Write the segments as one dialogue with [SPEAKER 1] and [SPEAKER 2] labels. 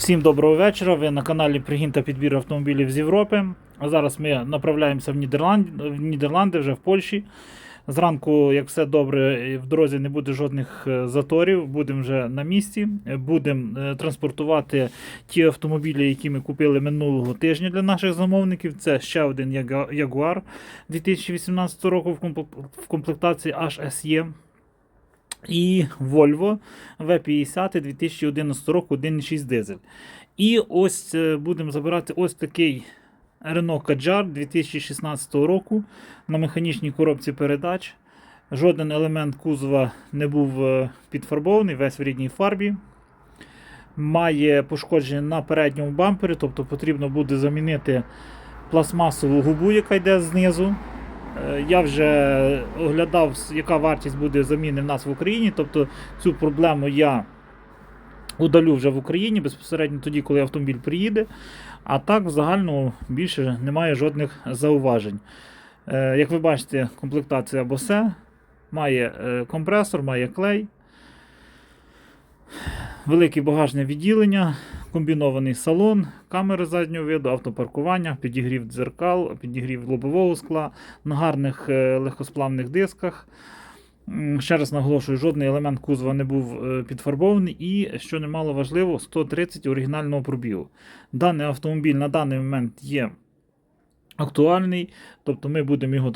[SPEAKER 1] Всім доброго вечора. Ви на каналі Пригін та підбір автомобілів з Європи. А зараз ми направляємося в Нідерланди, в Нідерланди вже в Польщі. Зранку, як все добре, в дорозі не буде жодних е, заторів. Будемо вже на місці. Будемо е, транспортувати ті автомобілі, які ми купили минулого тижня для наших замовників. Це ще один Jaguar 2018 року в комплектації HSE. І Volvo V50 2011 року 1.6 дизель. І ось е, будемо забирати ось такий Renault Kadjar 2016 року на механічній коробці передач. Жоден елемент кузова не був е, підфарбований, весь в рідній фарбі. Має пошкодження на передньому бампері, тобто потрібно буде замінити пластмасову губу, яка йде знизу. Е, Я вже оглядав, яка вартість буде заміни в нас в Україні. Тобто цю проблему я удалю вже в Україні безпосередньо тоді, коли автомобіль приїде. А так, в загальному більше немає жодних зауважень. Е, Як ви бачите, комплектація Bose, має е, компресор, має клей, велике багажне відділення, комбінований салон, камери заднього виду, автопаркування, підігрів дзеркал, підігрів лобового скла на гарних е, легкосплавних дисках. Ще раз наголошую, жодний елемент кузова не був е, підфарбований і, що немало важливо, 130 оригінального пробігу. Даний автомобіль на даний момент є актуальний, тобто ми будемо його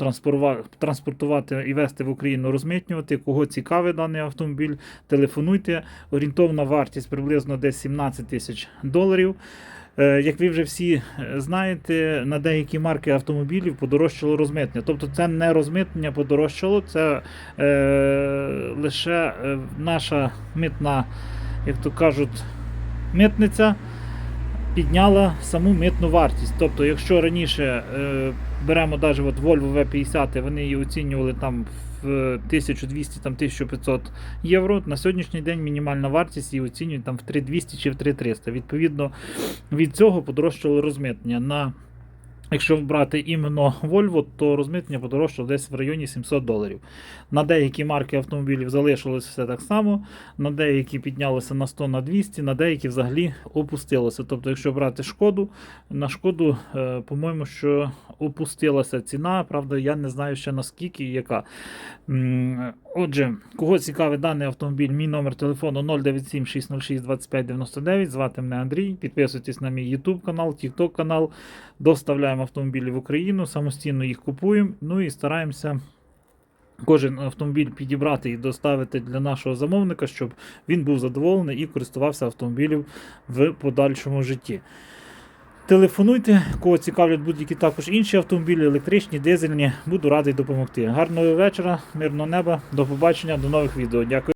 [SPEAKER 1] транспортувати і вести в Україну, розмитнювати. Кого цікавий даний автомобіль, телефонуйте. Орієнтовна вартість приблизно десь 17 тисяч доларів. Е, Як ви вже всі е, знаєте, на деякі марки автомобілів подорожчало розмитнення. Тобто це не розмитнення подорожчало, це е, лише е, наша митна, як то кажуть, митниця підняла саму митну вартість. Тобто, якщо раніше е, беремо навіть от Volvo V50, вони її оцінювали там в 1200 там 1500 євро. На сьогоднішній день мінімальна вартість її оцінюють там в 3200 чи в 3300. Відповідно, від цього подорожчало розмитнення. На Якщо брати іменно Volvo, то розмитнення подорожчало десь в районі 700 доларів. На деякі марки автомобілів залишилось все так само, на деякі піднялося на 100 на 200, на деякі взагалі опустилося. Тобто, якщо брати шкоду, на шкоду, е, по-моєму, що опустилася ціна. Правда, я не знаю ще наскільки і яка. Отже, кого цікавий даний автомобіль, мій номер телефону 097 606 2599. Звати мене Андрій. Підписуйтесь на мій YouTube канал, TikTok канал. Доставляємо автомобілі в Україну, самостійно їх купуємо. Ну і стараємося кожен автомобіль підібрати і доставити для нашого замовника, щоб він був задоволений і користувався автомобілем в подальшому житті. Телефонуйте, кого цікавлять будь-які також інші автомобілі, електричні, дизельні. Буду радий допомогти. Гарного вечора, мирного неба, до побачення, до нових відео. Дякую.